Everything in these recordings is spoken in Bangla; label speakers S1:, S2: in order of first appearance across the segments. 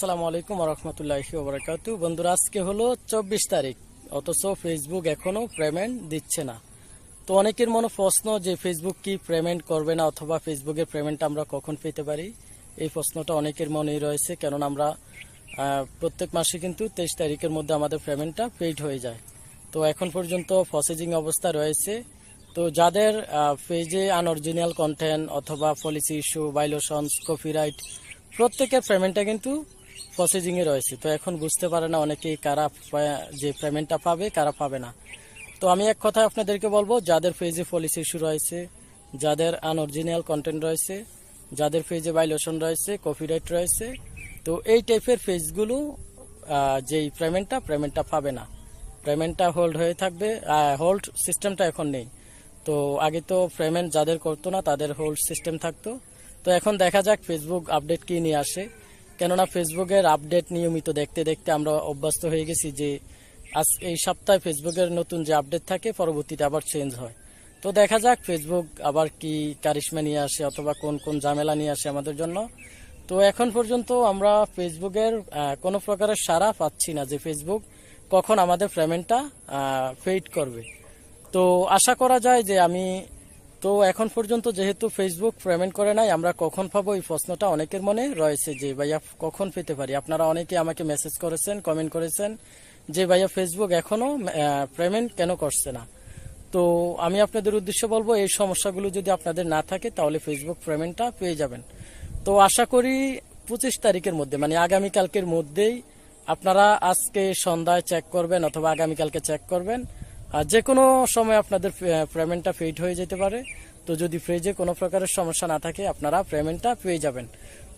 S1: আসসালামু আলাইকুম রহমতুল্লাহি ওবরাকাত বন্ধুরা, আজকে হলো চব্বিশ তারিখ, অথচ ফেসবুক এখনও পেমেন্ট দিচ্ছে না। তো অনেকের মনে প্রশ্ন যে ফেসবুক কি পেমেন্ট করবে না অথবা ফেসবুকের পেমেন্ট আমরা কখন পেতে পারি? এই প্রশ্নটা অনেকের মনেই রয়েছে, কেননা আমরা প্রত্যেক মাসে কিন্তু তেইশ তারিখের মধ্যে আমাদের পেমেন্টটা পেইড হয়ে যায়। তো এখন পর্যন্ত প্রসেসিং অবস্থা রয়েছে। তো যাদের পেজে আনঅরিজিনাল কন্টেন্ট অথবা পলিসি ইস্যু ভাইলেশনস কপিরাইট প্রত্যেকের পেমেন্টটা কিন্তু প্রসেসিং এ রয়েছে। তো এখন বুঝতে পারে না অনেকেই কারা যে পেমেন্টটা পাবে কারা পাবে না। তো আমি এক কথা আপনাদেরকে বলব যাদের পেজে পলিসি ইস্যু রয়েছে যাদের আনঅরিজিনাল কন্টেন্ট রয়েছে যাদের পেজে ভাইলেশন রয়েছে কপিরাইট রয়েছে তো এই টাইপের পেজগুলো আহ, যেই পেমেন্টটা পেমেন্টটা পাবে না। পেমেন্টটা হোল্ড হয়ে থাকবে হোল্ড সিস্টেমটা এখন নেই। তো আগে তো পেমেন্ট যাদের করতো না তাদের হোল্ড সিস্টেম থাকতো। তো এখন দেখা যাক ফেসবুক আপডেট কি নিয়ে আসে। কেননা ফেসবুকের আপডেট নিয়মিত দেখতে দেখতে আমরা অভ্যস্ত হয়ে গেছি যে আজ এই সপ্তাহে ফেসবুকের নতুন যে আপডেট থাকে, পরবর্তীতে আবার চেঞ্জ হয়। তো দেখা যাক ফেসবুক আবার কি কারিশমা নিয়ে আসে অথবা কোন কোন ঝামেলা নিয়ে আসে আমাদের জন্য। তো এখন পর্যন্ত আমরা ফেসবুকের কোনো প্রকারের সাড়া পাচ্ছি না যে ফেসবুক কখন আমাদের পেমেন্টটা ফেইড করবে। তো আশা করা যায় যে আমি তো এখন পর্যন্ত যেহেতু ফেসবুক পেমেন্ট করে নাই, আমরা কখন পাবো এই প্রশ্নটা অনেকের মনে রয়েছে যে, ভাইয়া, কখন পেতে পারি? আপনারা অনেকে আমাকে মেসেজ করেছেন কমেন্ট করেছেন যে, ভাইয়া ফেসবুক এখনও পেমেন্ট কেন করছে না? তো আমি আপনাদের উদ্দেশ্য বলব, এই সমস্যাগুলো যদি আপনাদের না থাকে, তাহলে ফেসবুক পেমেন্টটা পেয়ে যাবেন। তো আশা করি পঁচিশ তারিখের মধ্যে মানে আগামীকালকের মধ্যেই আপনারা আজকে সন্ধ্যায় চেক করবেন অথবা আগামীকালকে চেক করবেন। আর যে কোনো সময় আপনাদের পেমেন্টটা পেইড হয়ে যেতে পারে। তো যদি ফ্রিজে কোনো প্রকারের সমস্যা না থাকে, আপনারা পেমেন্টটা পেয়ে যাবেন।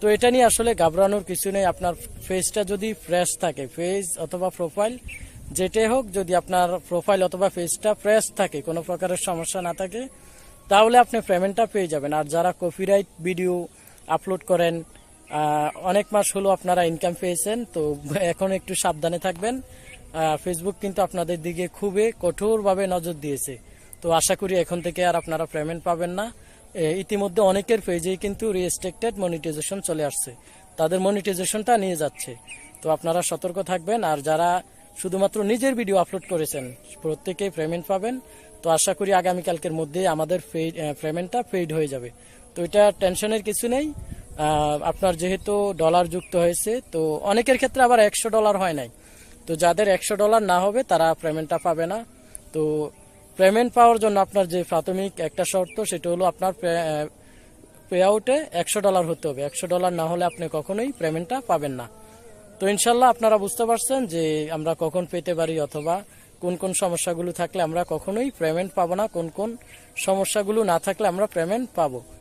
S1: তো এটা নিয়ে আসলে ঘাবড়ানোর কিছু নেই। আপনার ফেজটা যদি ফ্রেশ থাকে ফেজ অথবা প্রোফাইল যেটাই হোক, যদি আপনার প্রোফাইল অথবা ফেজটা ফ্রেশ থাকে, কোনো প্রকারের সমস্যা না থাকে, তাহলে আপনি পেমেন্টটা পেয়ে যাবেন। আর যারা কপিরাইট ভিডিও আপলোড করেন অনেক মাস হলো আপনারা ইনকাম পেয়েছেন, তো এখন একটু সাবধানে থাকবেন। ফেসবুক কিন্তু আপনাদের দিকে খুবই কঠোরভাবে নজর দিয়েছে। তো আশা করি এখন থেকে আর আপনারা পেমেন্ট পাবেন না। ইতিমধ্যে অনেকের পেজেই কিন্তু রেস্ট্রিক্টেড মনিটাইজেশন চলে আসছে। তাদের মনিটাইজেশনটা নিয়ে যাচ্ছে। তো আপনারা সতর্ক থাকবেন আর যারা শুধুমাত্র নিজের ভিডিও আপলোড করেছেন, প্রত্যেকেই পেমেন্ট পাবেন। তো আশা করি আগামীকালকের মধ্যে আমাদের পেমেন্টটা পেইড হয়ে যাবে। তো এটা টেনশনের কিছু নেই। আপনার যেহেতু ডলার যুক্ত হয়েছে, তো অনেকের ক্ষেত্রে আবার একশো ডলার হয় নাই। তো যাদের একশো ডলার না হবে, তারা পেমেন্টটা পাবে না। তো পেমেন্ট পাওয়ার জন্য আপনার যে প্রাথমিক একটা শর্ত, সেটা হলো আপনার পে আউটে একশো ডলার হতে হবে। একশো ডলার না হলে আপনি কখনোই পেমেন্টটা পাবেন না। তো ইনশাল্লাহ আপনারা বুঝতে পারছেন যে আমরা কখন পেতে পারি অথবা কোন কোন সমস্যাগুলো থাকলে আমরা কখনোই পেমেন্ট পাবো না, কোন কোন সমস্যাগুলো না থাকলে আমরা পেমেন্ট পাবো।